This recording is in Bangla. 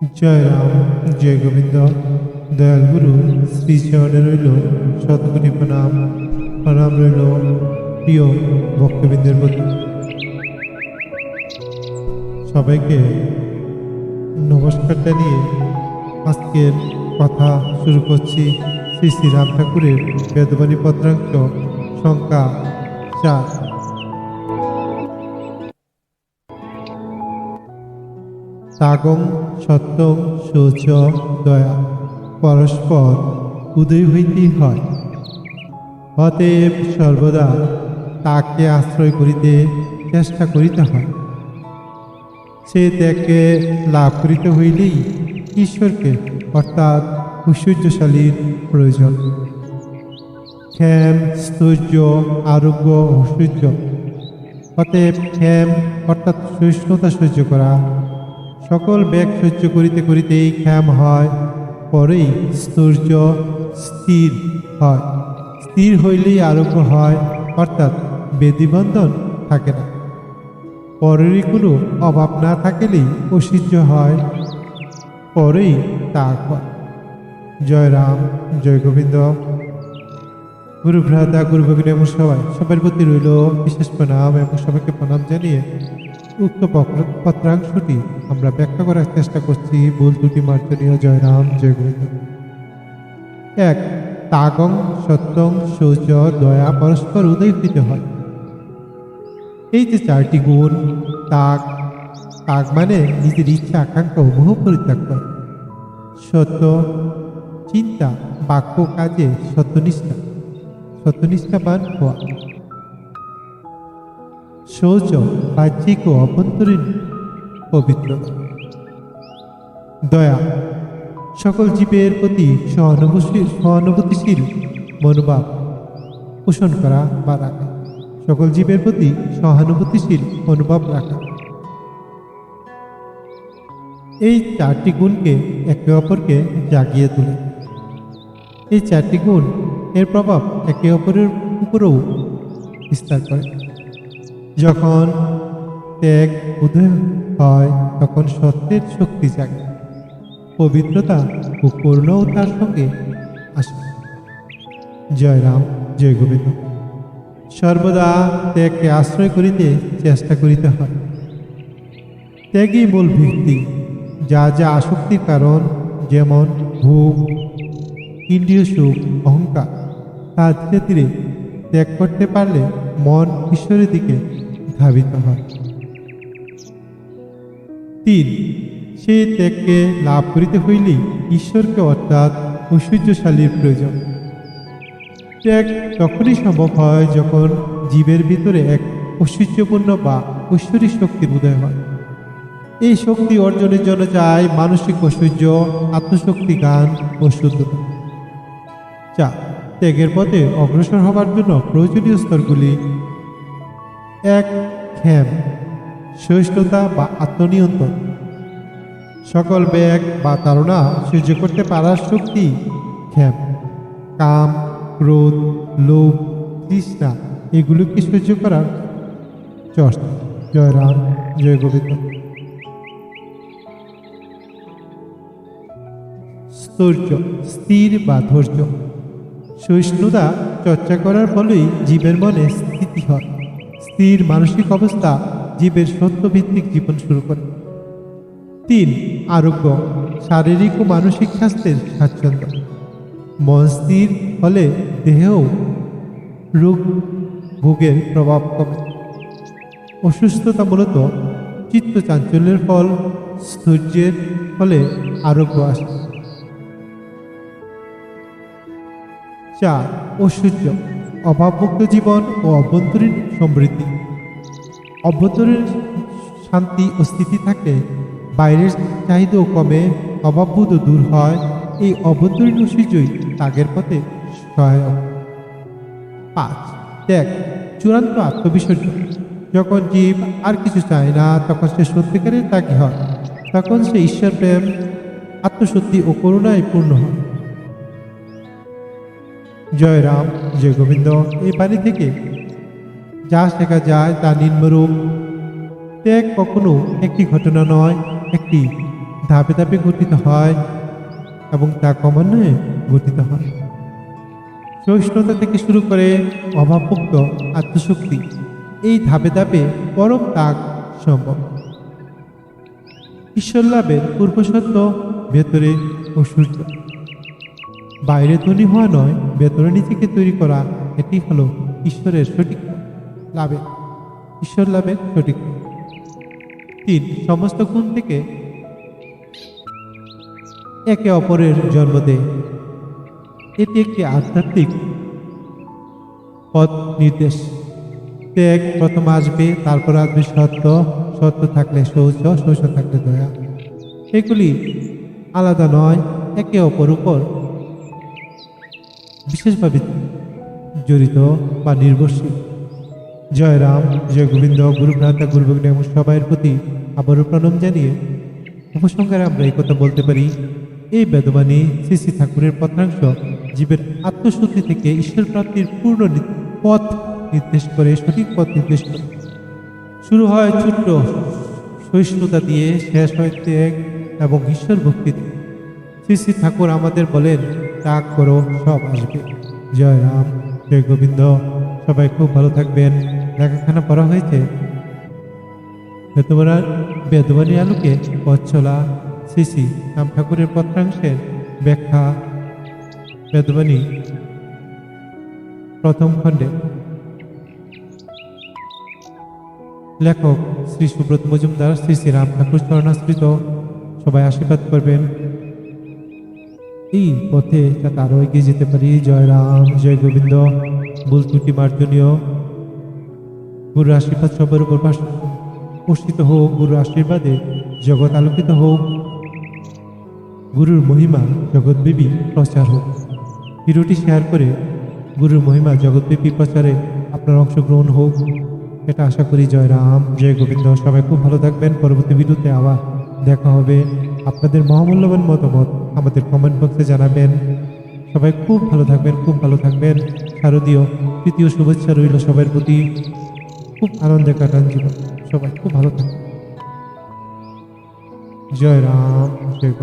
জয় রাম, জয় গোবিন্দ। দয়াল গুরু, শ্রী চরণে রইল শতকোটি প্রণাম। প্রণাম রইল প্রিয় ভক্তবৃন্দের প্রতি। সবাইকে নমস্কার জানিয়ে আজকের কথা শুরু করছি শ্রী শ্রী রাম ঠাকুরের বেদবাণী পত্রাংশ সংখ্যা চার। তাগং সত্যম শৌচ দয়া, পরস্পর উদয় হইতেই হয়। অতএব সর্বদা তাকে আশ্রয় করিতে চেষ্টা করিতে হয়। সে ত্যাগকে লাভ করিতে হইলেই ঈশ্বরকে অর্থাৎ ঐশ্বর্যশালীর প্রয়োজন। ক্ষেম, স্থৈর্য, আরোগ্য, ঐশ্বর্য। অতএব ক্ষেম অর্থাৎ সহিষ্ণুতা সহ্য করা সকল ব্যাগ সহ্য করিতে করিতেই ক্ষেম হয়, পরেই স্থৈর্য স্থির হয়। স্থির হইলেই আরোগ্য হয়, অর্থাৎ বেদিবন্ধন থাকে না। পরেরই কোনো অভাব না থাকিলেই ঐশ্বর্য হয়, পরেই তার হয় জয় রাম, জয় গোবিন্দ। গুরু ভ্রাতা, গুরু ভগিনী এবং সবাই সবার প্রতি রইল বিশেষ প্রণাম এবং সবাইকে প্রণাম জানিয়ে উক্ত পত্রাংশটি আমরা ব্যাখ্যা করার চেষ্টা করছি। ভুল দুটি মার্জনীয় জয় রাম এক, তাগং, সত্যং শৌচ দয়া, পরস্পর উদয় হইতে হয়। এই যে চারটি গুণ, তাগ তাগ মানে নিজের ইচ্ছা, আকাঙ্ক্ষা সমূহ পরিত্যাগ করা। সত্য, চিন্তা, বাক্য, কাজে সত্যনিষ্ঠা। সত্যনিষ্ঠাবান হওয়া। শৌচ বাহ্যিক ও অভ্যন্তরীণ পবিত্রতা দয়া সকল জীবের প্রতি সহানুভূতিশীল সহানুভূতিশীল মনোভাব পোষণ করা বা রাখা সকল জীবের প্রতি সহানুভূতিশীল মনোভাব রাখা এই চারটি গুণকে একে অপরকে জাগিয়ে তোলে এই চারটি গুণ এর প্রভাব একে অপরের উপরেও বিস্তার করে যখন ত্যাগ উদয় হয়, তখন সত্যের শক্তি জাগে। পবিত্রতা ও করুণাও তার সঙ্গে আসে। জয় রাম, জয় গোবিন্দ। সর্বদা ত্যাগকে আশ্রয় করিতে চেষ্টা করিতে হয়। ত্যাগই মূল ভিত্তি। যা যা আসক্তির কারণ, যেমন ভোগ, ইন্দ্রিয় সুখ, অহংকার, তা ধীরে ধীরে ত্যাগ করতে পারলে মন ঈশ্বরের দিকে ধাবিত হয়। তিন সেই ত্যাগকে লাভ করিতে হইলেই ঈশ্বরকে অর্থাৎ ঐশ্বর্যশালীর প্রয়োজন। ত্যাগ তখনই সম্ভব হয় যখন জীবের ভিতরে এক ঐশ্বর্যপূর্ণ বা ঐশ্বরিক শক্তির উদয় হয়। এই শক্তি অর্জনের জন্য চাই মানসিক ঐশ্বর্য, আত্মশক্তি গান ও শুদ্ধতা। চার, ত্যাগের পথে অগ্রসর হবার জন্য প্রয়োজনীয় স্তরগুলি এক ক্ষেম, সহিষ্ণুতা বা আত্মনিয়ন্ত্রণ। সকল ব্যাগ বা তাড়না সহ্য করতে পারার শক্তি ক্ষেম। কাম, ক্রোধ, লোভ, তৃষ্ণা এগুলোকে সহ্য করার চেষ্টা জয় রাম জয় গোবিন্দ। স্থৈর্য স্থির বা ধৈর্য। সহিষ্ণুতা চর্চা করার ফলেই জীবের মনে স্থিতি হয়। স্থির মানসিক অবস্থা জীবের সত্যভিত্তিক জীবন শুরু করে। তিন, আরোগ্য, শারীরিক ও মানসিক স্বাস্থ্যের স্বাচ্ছন্দ্য। মন স্থির হলে দেহেও রোগ ভোগের প্রভাব কমে। অসুস্থতা মূলত চিত্ত চাঞ্চল্যের ফল স্থৈর্যের ফলে আরোগ্য আসে। চার ঐশ্বর্য অভাবমুক্ত জীবন ও অভ্যন্তরীণ সমৃদ্ধি। অভ্যন্তরীণ শান্তি ও স্থিতি থাকে, বাইরের চাহিদাও কমে, অভাববোধও দূর হয়। এই অভ্যন্তরীণ ঐশ্বর্যই তাগের পথে সহায়ক। পাঁচ ত্যাগ চূড়ান্ত আত্মবিসর্জন। যখন জীব আর কিছু চায় না, তখন সে সত্যিকারের ত্যাগী হয়। তখন সে ঈশ্বর প্রেম, আত্মসত্যি ও করুণায় পূর্ণ হয়। জয় রাম জয় গোবিন্দ। এই বাণী থেকে যা শেখা যায় তা নিম্নরূপ। ত্যাগ কখনো একটি ঘটনা নয়, একটি ধাপে ধাপে গঠিত হয় এবং তা ক্রমান্বয়ে গঠিত হয়। সহিষ্ণুতা থেকে শুরু করে অভাবমুক্ত আত্মশক্তি, এই ধাপে ধাপে পরম তাক সম্ভব। ঈশ্বর লাভের পূর্বসত্য ভেতরে ও সূর্য। বাইরে ধনী হওয়া নয়, ভেতরে নিজেকে তৈরি করা, এটি হলো ঈশ্বরের সঠিক লাভের ঈশ্বর লাভের সঠিক তিন, সমস্ত গুণ থেকে একে অপরের জন্ম দেয়। এটি একটি আধ্যাত্মিক পথ নির্দেশ ত্যাগ প্রথম আসবে, তারপর আসবে সত্য। সত্য থাকলে শৌচ শৌচ থাকলে দয়া। এগুলি আলাদা নয়, একে অপর উপর বিশেষভাবে জড়িত বা নির্ভরশীল। জয় রাম, জয় গোবিন্দ গুরু ভ্রাতা গুরু এবং সবাইয়ের প্রতি আবারও প্রণাম জানিয়ে উপসংহারে আমরা এই কথা বলতে পারি। এই বেদবাণী শ্রী শ্রী ঠাকুরের পত্রাংশ জীবের আত্মশুদ্ধি থেকে ঈশ্বর প্রাপ্তির পূর্ণ পথ নির্দেশ করে, সঠিক পথ নির্দেশ করে। শুরু হয় ছোট্ট সহিষ্ণুতা দিয়ে, শেষ হয় ত্যাগ এবং ঈশ্বর ভক্তি দিয়ে। শ্রী শ্রী ঠাকুর আমাদের বলেন, ত্যাগ করো, সব আসবে। জয় রাম, জয় গোবিন্দ, সবাই খুব ভালো থাকবেন। লেখাখানা পড়া হয়েছে? বেদবানা বেদবানী আলোকে শ্রী শ্রী রাম ঠাকুরের পত্রাংশের ব্যাখ্যা। বেদবানী প্রথম খণ্ডে। লেখক শ্রী সুব্রত মজুমদার, শ্রী শ্রী রাম ঠাকুর চরণাশ্রিত। সবাই আশীর্বাদ করবেন। এই পথে যাতে আরও এগিয়ে যেতে পারি, জয় রাম, জয় গোবিন্দ, ভুল ত্রুটি মার্জনীয়। গুরুর আশীর্বাদ সবার উপর পোষিত হোক গুরু আশীর্বাদে, জগৎ আলোকিত হোক। গুরুর মহিমা জগৎব্যাপী প্রচার হোক। ভিডিওটি শেয়ার করে গুরুর মহিমা জগৎব্যাপী প্রচারে আপনার অংশগ্রহণ হোক। এটা আশা করি জয় রাম জয় গোবিন্দ, সবাই খুব ভালো থাকবেন। পরবর্তী ভিডিওতে আবার দেখা হবে। আপনাদের মহামূল্যবান মতামত আমাদের কমেন্ট বক্সে জানাবেন। সবাই খুব ভালো থাকবেন, খুব ভালো থাকবেন। শারদীয় তৃতীয় শুভেচ্ছা রইল সবার প্রতি। খুব আনন্দে কাটান জীবন সবাই খুব ভালো থাকুন জয় রাম জয়